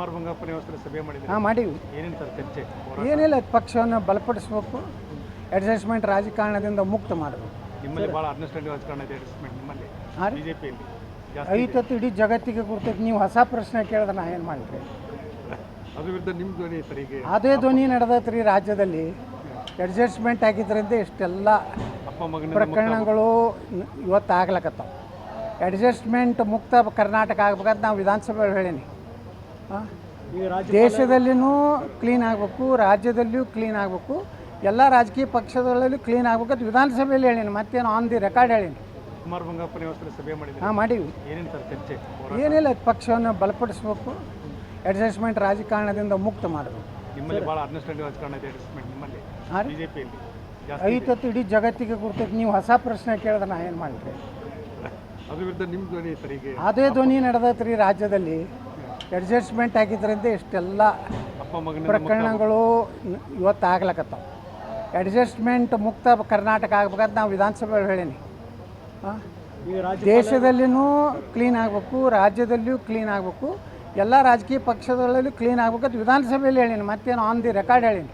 ಕುಮಾರ್ ಬಂಗಾಪುರ ಸಭೆ ಮಾಡಿದ್ರು ಹಾಂ ಮಾಡೀವಿ ಏನೇನು ಸರ್ ಚರ್ಚೆ? ಏನಿಲ್ಲ ಪಕ್ಷವನ್ನು ಬಲಪಡಿಸಬೇಕು. ಅಡ್ಜಸ್ಟ್ಮೆಂಟ್ ರಾಜಕಾರಣದಿಂದ ಮುಕ್ತ ಮಾಡಬೇಕು. ನಿಮ್ಮಲ್ಲಿ ಭಾಳ ರಾಜಕಾರಣ ಇದೆ ಅಡ್ಜಸ್ಟ್ಮೆಂಟ್ ನಿಮ್ಮಲ್ಲಿ? ಬಿಜೆಪಿಯಲ್ಲಿ? ಐತತ್ತು ಇಡೀ ಜಗತ್ತಿಗೆ ಗುರ್ತೈತಿ ನೀವು ಹೊಸ ಪ್ರಶ್ನೆ ಕೇಳಿದ್ರೆ ನಾ ಏನು ಮಾಡಿರಿ ಅದ್ರ ವಿರುದ್ಧ ನಿಮ್ಮ ಧ್ವನಿ ಸರ್ ಈಗ ಅದೇ ಧ್ವನಿ ನಡೆದೈತೆ ರೀ ರಾಜ್ಯದಲ್ಲಿ. ಅಡ್ಜಸ್ಟ್ಮೆಂಟ್ ಆಗಿದ್ರಿಂದ ಇಷ್ಟೆಲ್ಲ ಪ್ರಕರಣಗಳು ಇವತ್ತು ಆಗ್ಲಕತ್ತಾವ ಅಡ್ಜಸ್ಟ್ಮೆಂಟ್ ಮುಕ್ತ ಕರ್ನಾಟಕ ಆಗ್ಬೇಕಂತ ನಾವು ವಿಧಾನಸಭೆ ಹೇಳೀನಿ. ದೇಶದಲ್ಲಿನೂ ಕ್ಲೀನ್ ಆಗಬೇಕು ರಾಜ್ಯದಲ್ಲಿಯೂ ಕ್ಲೀನ್ ಆಗಬೇಕು ಎಲ್ಲ ರಾಜಕೀಯ ಪಕ್ಷಗಳಲ್ಲೂ ಕ್ಲೀನ್ ಆಗಬೇಕು ಅದು ವಿಧಾನಸಭೆಯಲ್ಲಿ ಹೇಳೀನಿ ಮತ್ತೇನು ಆನ್ ದಿ ರೆಕಾರ್ಡ್ ಹೇಳೀನಿ. ಕುಮಾರ್ ಬಂಗಾಪುರ ಸಭೆ ಮಾಡಿದ್ವಿ ಹಾಂ ಮಾಡೀವಿ. ಏನೇನು ಸರ್ ಚರ್ಚೆ? ಏನಿಲ್ಲ ಪಕ್ಷವನ್ನು ಬಲಪಡಿಸ್ಬೇಕು ಅಡ್ಜಸ್ಟ್ಮೆಂಟ್ ರಾಜಕಾರಣದಿಂದ ಮುಕ್ತ ಮಾಡಬೇಕು. ನಿಮ್ಮಲ್ಲಿ ಭಾಳ ಅಂಡರ್ಸ್ಟ್ಯಾಂಡಿಂಗ್ ರಾಜಕಾರಣ ಇದೆ ಅಡ್ಜಸ್ಟ್ಮೆಂಟ್ ನಿಮ್ಮಲ್ಲಿ? ಹಾಂ ಬಿಜೆಪಿಯಲ್ಲಿ ಐತತ್ತು ಇಡೀ ಜಗತ್ತಿಗೆ ಕುರಿತು ನೀವು ಹೊಸ ಪ್ರಶ್ನೆ ಕೇಳಿದ್ರೆ ನಾ ಏನು ಮಾಡಿದ್ರಿ ಅದ್ರ ವಿರುದ್ಧ ನಿಮ್ಮ ಧ್ವನಿ ಅದೇ ಧ್ವನಿ ನಡೆದೈತೆ ರೀ ರಾಜ್ಯದಲ್ಲಿ. ಅಡ್ಜಸ್ಟ್ಮೆಂಟ್ ಆಗಿದ್ರಿಂದ ಇಷ್ಟೆಲ್ಲ ಪ್ರಕರಣಗಳು ಇವತ್ತು ಆಗ್ಲಕತ್ತಾವ ಅಡ್ಜಸ್ಟ್ಮೆಂಟ್ ಮುಕ್ತ ಕರ್ನಾಟಕ ಆಗ್ಬೇಕಂತ ನಾವು ವಿಧಾನಸಭೆ ಹೇಳೀನಿ. ದೇಶದಲ್ಲಿನೂ ಕ್ಲೀನ್ ಆಗಬೇಕು ರಾಜ್ಯದಲ್ಲಿಯೂ ಕ್ಲೀನ್ ಆಗಬೇಕು ಎಲ್ಲ ರಾಜಕೀಯ ಪಕ್ಷಗಳಲ್ಲೂ ಕ್ಲೀನ್ ಆಗ್ಬೇಕಂತ ವಿಧಾನಸಭೆಯಲ್ಲಿ ಹೇಳೀನಿ ಮತ್ತೇನು ಆನ್ ದಿ ರೆಕಾರ್ಡ್ ಹೇಳೀನಿ.